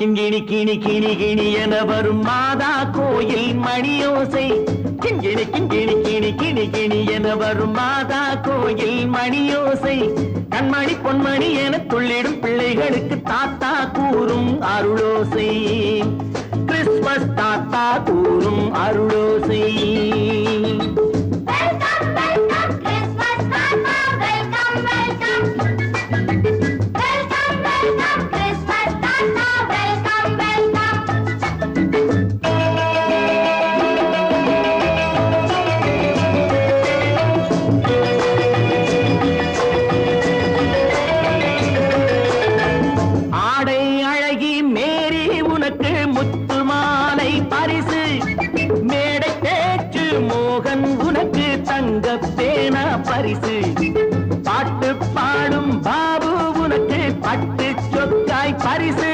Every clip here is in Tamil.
கிண்கிணி கிண்கிணி கிணி கிணி கிணி என வரும் மாதா கோயில் மணியோசை. கிண்கிணி கிண்கிணி கிணி கிணி கிணி என வரும் மாதா கோயில் மணியோசை. கண்மணி பொன்மணி என துள்ளிடும் பிள்ளைகளுக்கு தாத்தா கூறும் அருளோசை. கிறிஸ்மஸ் தாத்தா கூறும் அருளோசை. பரிசு. பாட்டு பாடும் பாபு உனக்கு பட்டு சொத்தாய் பரிசு.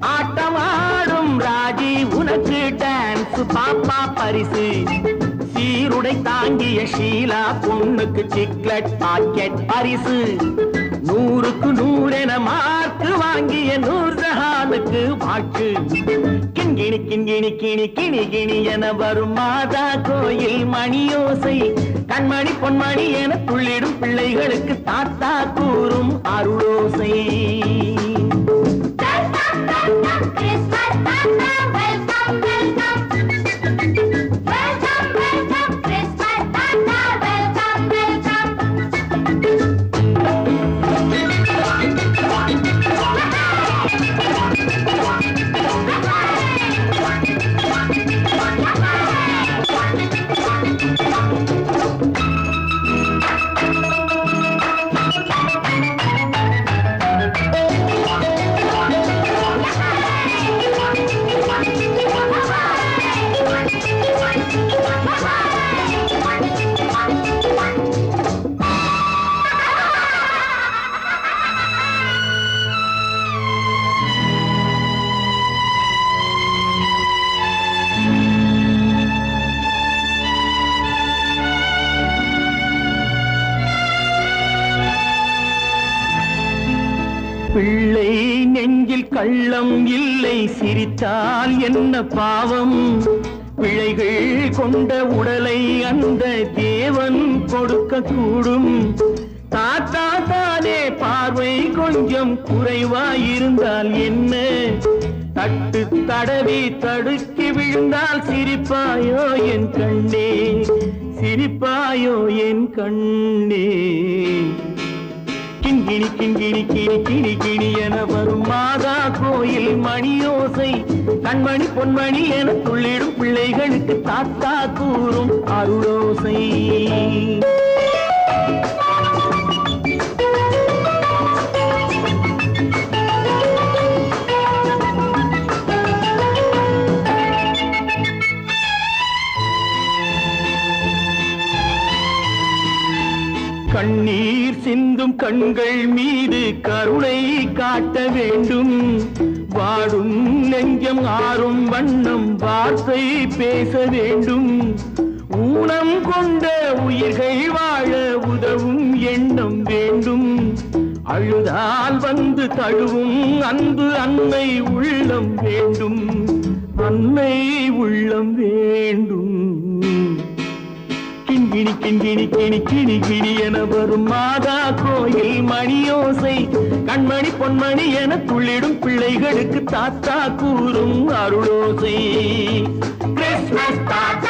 ஆட்டம் ஆடும் ராஜி உனக்கு டான்ஸ் பாப்பா பரிசு. சீருடை தாங்கிய ஷீலா பொண்ணுக்கு சிக்லெட் பாக்கெட் பரிசு. நூறுக்கு நூறென மார்க்கு வாங்கிய நூர் ஜஹானுக்கு வாக்கு. கிண்கிணி கிண்கிணி கிணி கிணி கிணி என வரும் மாதா கோயில் மணியோசை. கண்மணி பொன்மணி என துள்ளிடும் பிள்ளைகளுக்கு தாத்தா கூறும் அருளோசை பிள்ளை நெஞ்சில் கள்ளம் இல்லை சிரித்தால் என்ன பாவம்? பிழைகள் கொண்ட உடலை அந்த தேவன் கொடுக்க கூடும் தாத்தா தானே பார்வை கொஞ்சம் குறைவாயிருந்தால் என்ன? தட்டு தடவி தடுக்கி விழுந்தால் சிரிப்பாயோ என் கண்ணே? சிரிப்பாயோ என் கண்ணே? கிணி கிங்கிணி கிணி கிணி கிணி என வரும் மாதா கோயில் மணியோசை. கண்மணி பொன்மணி என துள்ளிடும் பிள்ளைகளுக்கு தாத்தா கூறும் அருளோசை. கண்ணீர் சிந்தும் கண்கள் மீது கருணை காட்ட வேண்டும். வாடும் நெஞ்சம் ஆறும் வண்ணம் வார்த்தை பேச வேண்டும். ஊனம் கொண்ட உயிர்கள் வாழ உதவும் எண்ணம் வேண்டும். அழுதால் வந்து தழுவும் அன்பு அன்னை உள்ளம் வேண்டும். அன்னை உள்ளம் வேண்டும் கிண்கிணி கிணி கிணி கிணி என வரும் மாதா கோயில் மணியோசை. கண்மணி பொன்மணி என துள்ளிடும் பிள்ளைகளுக்கு தாத்தா கூறும் அருளோசை. கிறிஸ்மஸ் தாத்தா